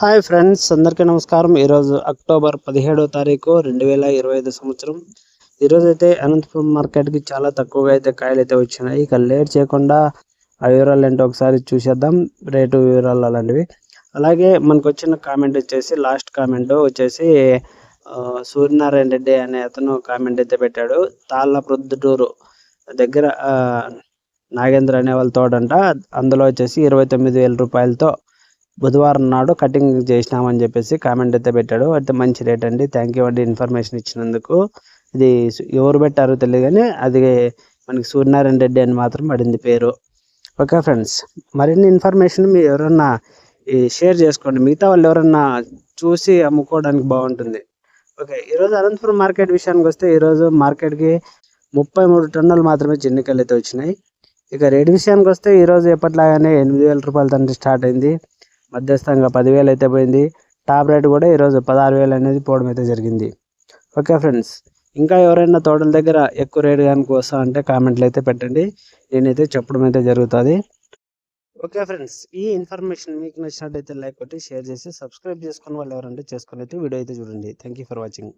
Hi friends అందరికీ నమస్కారం. ఈరోజు అక్టోబర్ పదిహేడో తారీఖు రెండు వేల ఇరవై ఐదు సంవత్సరం. ఈరోజు అయితే అనంతపురం మార్కెట్కి చాలా తక్కువగా అయితే కాయలు అయితే వచ్చినాయి. ఇక లేట్ చేయకుండా ఆ వివరాలు ఏంటో ఒకసారి చూసేద్దాం. రేటు వివరాలు అలాంటివి. అలాగే మనకు వచ్చిన కామెంట్ వచ్చేసి లాస్ట్ కామెంట్ వచ్చేసి సూర్యనారాయణ రెడ్డి అనే అతను కామెంట్ అయితే పెట్టాడు. తాళ్ళ ప్రొద్దుటూరు దగ్గర నాగేంద్ర అనే వాళ్ళ తోడంట. అందులో వచ్చేసి ఇరవై తొమ్మిది వేల రూపాయలతో బుధవారం నాడు కటింగ్ చేసినామని చెప్పేసి కామెంట్ అయితే పెట్టాడు. అయితే మంచి రేట్ అండి. థ్యాంక్ యూ అండి ఇన్ఫర్మేషన్ ఇచ్చినందుకు. ఇది ఎవరు పెట్టారో తెలియదు కానీ అది మనకి సూర్యనారాయణ రెడ్డి అని మాత్రం పడింది పేరు. ఓకే ఫ్రెండ్స్ మరిన్ని ఇన్ఫర్మేషన్ మీరు ఎవరన్నా ఈ షేర్ చేసుకోండి. మిగతా వాళ్ళు ఎవరన్నా చూసి అమ్ముకోవడానికి బాగుంటుంది. ఓకే ఈరోజు అనంతపురం మార్కెట్ విషయానికి వస్తే ఈరోజు మార్కెట్కి ముప్పై మూడు టన్నులు మాత్రమే చిన్నికలు అయితే వచ్చినాయి. ఇక రేటు విషయానికి వస్తే ఈరోజు ఎప్పటిలాగానే ఎనిమిది వేల రూపాయల తండ్రి స్టార్ట్ అయింది. మధ్యస్థంగా పదివేలు అయితే పోయింది. టాప్ రేట్ కూడా ఈరోజు పదహారు వేలు అనేది పోవడం అయితే జరిగింది. ఓకే ఫ్రెండ్స్ ఇంకా ఎవరైనా తోటల దగ్గర ఎక్కువ రేట్ కనుక వస్తా అంటే కామెంట్లు అయితే పెట్టండి. నేనైతే చెప్పడం అయితే జరుగుతుంది. ఓకే ఫ్రెండ్స్ ఈ ఇన్ఫర్మేషన్ మీకు నచ్చినట్టయితే లైక్ కొట్టి షేర్ చేసి సబ్స్క్రైబ్ చేసుకుని వాళ్ళు ఎవరంటే చేసుకుని అయితే వీడియో అయితే చూడండి. Thank you for watching